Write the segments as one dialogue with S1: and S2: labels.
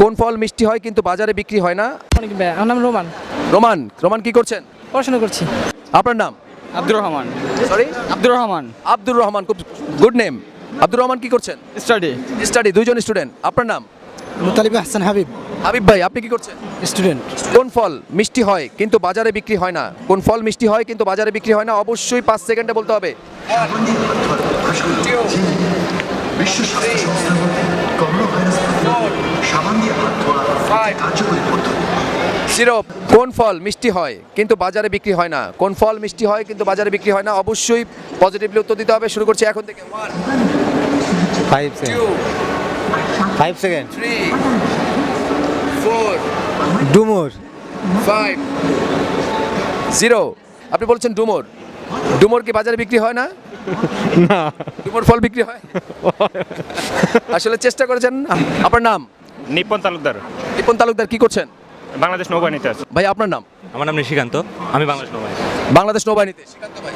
S1: কোন ফল মিষ্টি হয় কিন্তু বাজারে বিক্রি হয় না?
S2: অনেক ব্যয় আমার নাম রোমান।
S1: রোমান রোমান কি করছেন?
S2: পড়াশোনা করছি।
S1: আপনার নাম?
S3: আব্দুর রহমান।
S1: সরি
S3: আব্দুর রহমান।
S1: আব্দুর রহমান খুব গুড নেম আব্দুর রহমান কি করছেন?
S3: স্টাডি
S1: স্টাডি দুইজন স্টুডেন্ট আপনার নাম?
S4: মুতালিব হাসান হাবিব।
S1: হাবিব ভাই আপনি কি করছেন?
S4: স্টুডেন্ট
S1: কোন ফল মিষ্টি হয় কিন্তু বাজারে বিক্রি হয় না? কোন ফল মিষ্টি হয় কিন্তু বাজারে বিক্রি হয় না? অবশ্যই পাঁচ সেকেন্ডে বলতে হবে।
S5: বিশ্ব স্বাস্থ্য মতে করোনা ভাইরাস প্রতিরোধে সাবান দিয়ে হাত ধোয়া কার্যকরী পদ্ধতি
S1: জিরো কোন ফল মিষ্টি হয় কিন্তু বাজারে বিক্রি হয় না? কোন ফল মিষ্টি হয় কিন্তু বাজারে বিক্রি হয় না? অবশ্যই পজিটিভলি উত্তর দিতে হবে। শুরু করছি এখন থেকে। One
S4: five second five second
S1: three four
S4: ডুমুর
S1: ফাইভ জিরো আপনি বলছেন ডুমোর। ডুমোর কি বাজারে বিক্রি হয় না?
S4: না।
S1: ডুমোর ফল বিক্রি হয়? আসলে চেষ্টা করেছেন আপনার নাম?
S6: নিপন তালুকদার।
S1: রিপন তালুকদার কি করছেন?
S6: বাংলাদেশ নৌবাহিনীতে আছে।
S1: ভাই আপনার নাম?
S7: আমার নাম নিশিকান্ত। আমি বাংলাদেশ নৌবাহিনী।
S1: বাংলাদেশ নৌবাহিনীতে। শ্রীকান্ত ভাই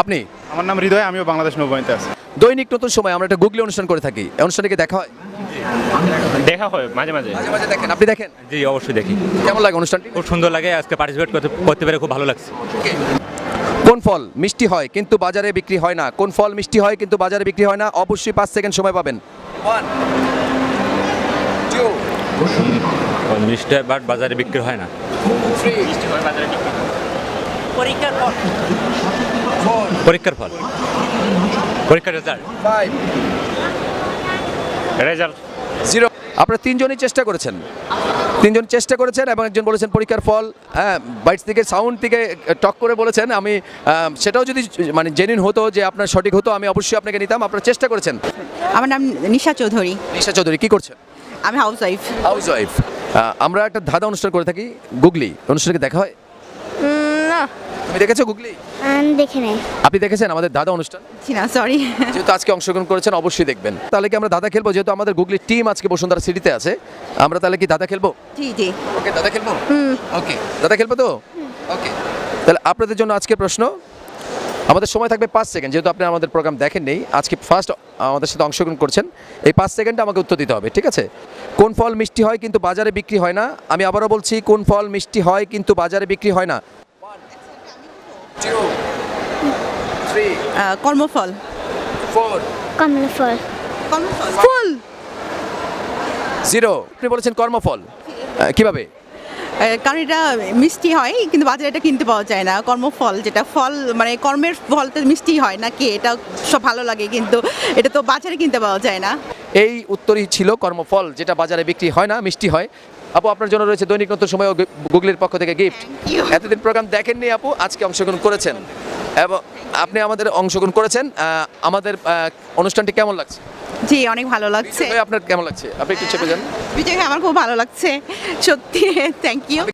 S1: আপনি?
S6: আমার নাম হৃদয় আমিও বাংলাদেশ নৌবাহিনীতে আছি।
S1: দৈনিক নতুন সময় আমরা একটা গুগলি অনুষ্ঠান করে থাকি। অনুষ্ঠানে কি দেখা হয়?
S6: দেখা হয় মাঝে মাঝে।
S1: মাঝে মাঝে দেখেন আপনি দেখেন?
S7: জি অবশ্যই দেখি।
S1: কেমন লাগে অনুষ্ঠানটি?
S7: খুব সুন্দর লাগে আজকে পার্টিসিপেট করতে করতে পেরে খুব ভালো লাগছে।
S1: কোন ফল মিষ্টি হয় কিন্তু বাজারে বিক্রি হয় না? কোন ফল মিষ্টি হয় কিন্তু বাজারে বিক্রি হয় না? অবশ্যই পাঁচ সেকেন্ড সময় পাবেন।
S7: বাট বাজারে বিক্রি হয় না।
S2: পরীক্ষার পর
S7: পরীক্ষার ফল। পরীক্ষার রেজাল্ট
S6: রেজাল্ট
S1: জিরো আপনারা তিনজনই চেষ্টা করেছেন। তিনজন চেষ্টা করেছেন এবং একজন বলেছেন পরীক্ষার ফল হ্যাঁ বাইটস থেকে সাউন্ড থেকে টক করে বলেছেন। আমি সেটাও যদি মানে জেনিন হতো যে আপনার সঠিক হতো আমি অবশ্যই আপনাকে নিতাম। আপনারা চেষ্টা করেছেন।
S8: আমার নাম নিশা চৌধুরী।
S1: নিশা চৌধুরী কী করছেন?
S8: আমি হাউস ওয়াইফ
S1: হাউস ওয়াইফ আমরা একটা ধাঁধা অনুষ্ঠান করে থাকি গুগলি অনুষ্ঠানকে দেখা হয়।
S9: না
S1: তুমি দেখেছ গুগলি?
S9: দেখে নেই।
S1: আপনি দেখেছেন আমাদের দাদা অনুষ্ঠান?
S8: জি না সরি
S1: যেহেতু আজকে অংশগ্রহণ করেছেন অবশ্যই দেখবেন। তাহলে কি আমরা দাদা খেলব? যেহেতু আমাদের গুগলি টিম আজকে বসুন্ধরা সিটিতে আছে আমরা তাহলে কি দাদা খেলব?
S8: জি জি।
S1: ওকে দাদা খেলব? ওকে দাদা খেলব তো? ওকে। তাহলে আপনাদের জন্য আজকে প্রশ্ন আমাদের সময় থাকবে পাঁচ সেকেন্ড যেহেতু আপনি আমাদের প্রোগ্রাম দেখেন নেই আজকে ফার্স্ট আমাদের সাথে অংশগ্রহণ করছেন এই পাঁচ সেকেন্ডে আমাকে উত্তর দিতে হবে ঠিক আছে? কোন ফল মিষ্টি হয় কিন্তু বাজারে বিক্রি হয় না? আমি আবারও বলছি কোন ফল মিষ্টি হয় কিন্তু বাজারে বিক্রি হয় না?
S8: আহ, কর্মফল।
S1: ফোর
S9: কমলা ফল
S8: কর্মফল। ফুল
S1: জিরো আপনি বলেছেন কর্মফল। আহ, কীভাবে?
S8: আহ, কারণ এটা মিষ্টি হয় কিন্তু বাজারে এটা কিনতে পাওয়া যায় না। কর্মফল যেটা ফল মানে কর্মের ফল তো মিষ্টি হয় নাকি এটা সব ভালো লাগে কিন্তু এটা তো বাজারে কিনতে পাওয়া যায় না।
S1: এই উত্তরই ছিল কর্মফল যেটা বাজারে বিক্রি হয় না মিষ্টি হয়। আপু আপনার জন্য রয়েছে দৈনিক নতুন সময় গুগলের পক্ষ থেকে গিফট এতদিন প্রোগ্রাম দেখেননি আপু আজকে অংশগ্রহণ করেছেন। এবং আপনি আমাদের অংশগ্রহণ করেছেন আমাদের অনুষ্ঠানটি কেমন লাগছে?
S8: জি অনেক ভালো লাগছে।
S1: আপনার কেমন লাগছে? আপনি একটু চেপে যান।
S8: বিজয় আমার খুব ভালো লাগছে। সত্যি থ্যাংক ইউ